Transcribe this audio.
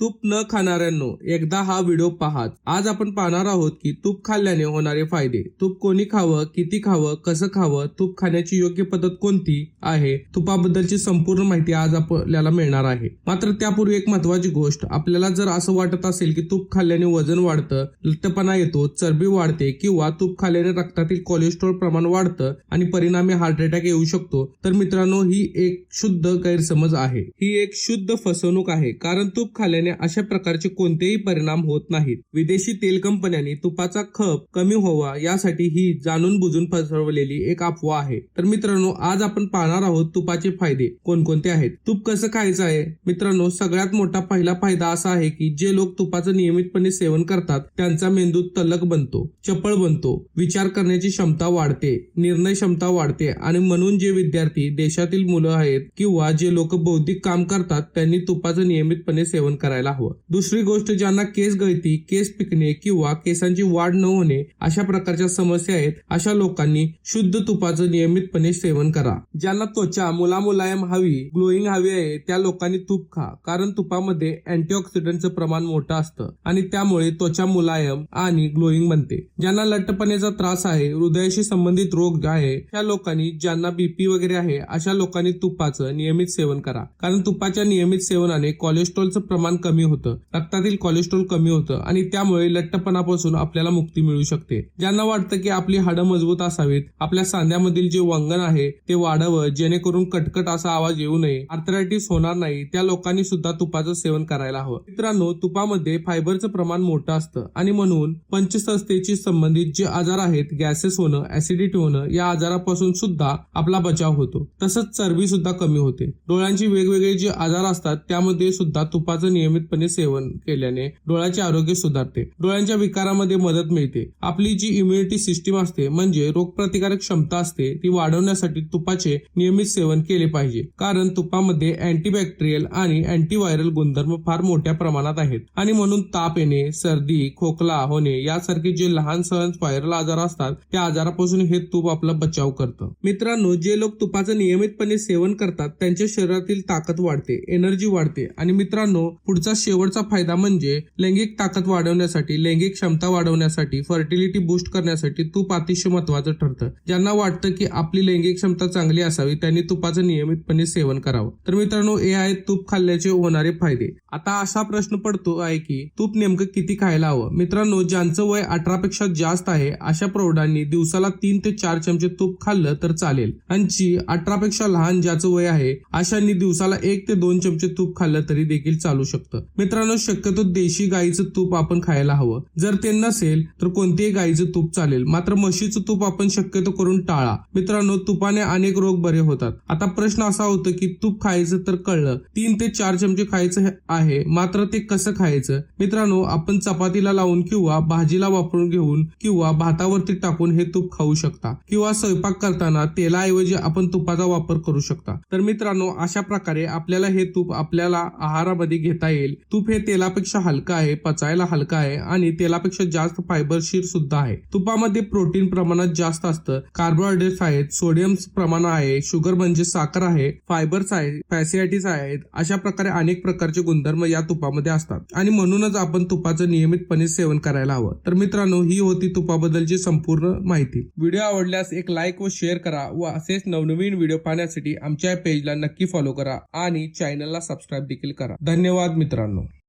तूप न खाणाऱ्यांनो एकदा हा व्हिडिओ पाहात. आज आपण पाहणार आहोत की तूप खाल्ल्याने होणारे फायदे. तूप कोणी खावं किती खावं कसं खावं तूप खाण्याची योग्य पद्धत कोणती आहे तुपाबद्दलची संपूर्ण माहिती आज आपल्याला मिळणार आहे. मात्र त्यापूर्वी एक महत्वाची गोष्ट आपल्याला जर असं वाटत असेल की तूप खाल्ल्याने वजन वाढतं लठ्ठपणा येतो चरबी वाढते किंवा तूप खाल्ल्याने रक्तातील कोलेस्ट्रॉल प्रमाण वाढतं आणि परिणामी हार्ट अटॅक येऊ शकतो तर मित्रांनो ही एक शुद्ध गैरसमज आहे. ही एक शुद्ध फसवणूक आहे कारण तूप खाल्ल्याने अशा प्रकारचे कोणतेही परिणाम होत नाहीत. विदेशी तेल कंपन्यांनी तुपाचा खप कमी व्हावा यासाठी ही जाणून बुजून पसरवलेली एक अफवा आहे. तर मित्रांनो आज आपण पाहणार आहोत तुपाचे फायदे कोणकोणते आहेत. तूप कसं खायचं आहे? मित्रांनो सगळ्यात मोठा पहिला फायदा असा आहे की जे लोक तुपाचं नियमितपणे सेवन करतात त्यांचा मेंदू तलक बनतो चपळ बनतो विचार करण्याची क्षमता वाढते निर्णय क्षमता वाढते आणि म्हणून जे विद्यार्थी देशातील मुलं आहेत किंवा जे लोक बौद्धिक काम करतात त्यांनी तुपाचं नियमितपणे सेवन करायला हवं. दुसरी गोष्ट ज्यांना केस गळती केस पिकणे किंवा केसांची वाढ न होणे अशा प्रकारच्या समस्या आहेत अशा लोकांनी शुद्ध तुपाचं नियमितपणे सेवन करा. ज्यांना त्वचा मुलामुलायम हवी ग्लोईंग हवी आहे त्या लोकांनी तूप खा कारण तुपामध्ये अँटीऑक्सिडंटचं प्रमाण मोठं असतं आणि त्यामुळे त्वचा मुलायम आणि ग्लोईंग बनते. ज्यांना लट्टपणेचा त्रास आहे हृदयाशी संबंधित रोग आहे त्या लोकांनी ज्यांना बीपी वगैरे आहे अशा लोकांनी तुपाचं नियमित सेवन करा. कारण तुपाच्या नियमित सेवनाने कोलेस्ट्रॉलचं प्रमाण कमी होतं. रक्तातील कोलेस्ट्रॉल कमी होतं आणि त्यामुळे लठ्ठपणापासून आपल्याला मुक्ती मिळू शकते. ज्यांना वाटतं की आपली हाडं मजबूत असावीत आपल्या सांध्यामधील जे वंगण आहे ते वाढावं जेणेकरून कटकट असा आवाज येऊ नये आर्थरायटिस होणार नाही त्या लोकांनी सुद्धा तुपाचं सेवन करायला हवं. मित्रांनो तुपामध्ये फायबरचं प्रमाण मोठं असतं आणि म्हणून पंचसंस्थेशी संबंधित जे आजार आहेत गॅसेस होणं ऍसिडिटी होणं या आजारापासून सुद्धा आपला बचाव होतो. तसंच चरबी सुद्धा कमी होते. डोळ्यांची वेगवेगळे जे आजार असतात त्यामध्ये सुद्धा तुपाचं नियमितपणे सेवन केल्याने डोळ्याचे आरोग्य सुधारते. डोळ्यांच्या विकारामध्ये मदत मिळते. आपली जी इम्युनिटी सिस्टीम असते म्हणजे रोगप्रतिकारक क्षमता असते ती वाढवण्यासाठी तुपाचे नियमित सेवन केले पाहिजे. कारण तुपामध्ये अँटीबॅक्टेरियल आणि अँटीव्हायरल गुणधर्म फार मोठ्या प्रमाणात आहेत. आणि म्हणून ताप येणे सर्दी खोकला होणे यासारखे जे लहान सहन व्हायरल आजार असतात त्या आजारापासून हे तूप आपला बचाव करतं. मित्रांनो जे लोक तुपाचं नियमितपणे सेवन करतात त्यांच्या शरीरातील ताकद वाढते एनर्जी वाढते. आणि मित्रांनो पुढचा शेवटचा फायदा म्हणजे लैंगिक ताकद वाढवण्यासाठी लैंगिक क्षमता वाढवण्यासाठी फर्टिलिटी बूस्ट करण्यासाठी तूप अतिशय महत्वाचं ठरतं. ज्यांना वाटतं की आपली लैंगिक क्षमता चांगली असावी त्यांनी तुपाचं नियमितपणे सेवन करावं. तर मित्रांनो हे आहेत तूप खाल्ल्याचे होणारे फायदे. आता असा प्रश्न पडतो आहे की तूप नेमकं किती खायला हवं? मित्रांनो ज्यांचं वय अठरा पेक्षा जास्त आहे अशा प्रौढांनी दिवसाला तीन ते चार चमचे तूप खाल्लं तर चालेल. आणि जी अठरा पेक्षा लहान ज्याचं वय आहे अशांनी दिवसाला एक ते दोन चमचे तूप खाल्लं तरी देखील चालू शकतं. मित्रांनो शक्यतो देशी गाईचं तूप आपण खायला हवं. जर ते नसेल तर कोणतेही गाईचं तूप चालेल. मात्र म्हशीचं तूप आपण शक्यतो करून टाळा. मित्रांनो तुपाने अनेक रोग बरे होतात. आता प्रश्न असा होतो की तूप खायचं तर कळलं. तीन ते चार चमचे खायचं आहे आहे. मात्र ते कसं खायचं? मित्रांनो आपण चपातीला लावून किंवा भाजीला वापरून घेऊन किंवा भातावरती टाकून हे तूप खाऊ शकता. किंवा स्वयंपाक करताना तेलाऐवजी आपण तुपाचा वापर करू शकता. तर मित्रांनो अशा प्रकारे आपल्याला हे तूप आपल्याला आहारामध्ये घेता येईल. तूप हे तेलापेक्षा हलका आहे पचायला हलका आहे आणि तेलापेक्षा जास्त फायबरशीर सुद्धा आहे. तुपामध्ये प्रोटीन प्रमाणात जास्त असतं. कार्बोहायड्रेट्स आहेत सोडियम प्रमाण आहे शुगर म्हणजे साखर आहे फायबर्स आहेत फॅसियाटीज आहेत. अशा प्रकारे अनेक प्रकारचे गुणधर्म गुणधर्म या तुपामध्ये असतात. आणि म्हणूनच आपण तुपाचं नियमितपणे सेवन करायला हवं. तर मित्रांनो ही होती तुपाबद्दलची संपूर्ण माहिती. व्हिडिओ आवडल्यास एक लाईक व शेअर करा व असेच नवनवीन व्हिडिओ पाहण्यासाठी आमच्या पेजला नक्की फॉलो करा आणि चॅनलला सबस्क्राईब देखील करा. धन्यवाद मित्रांनो.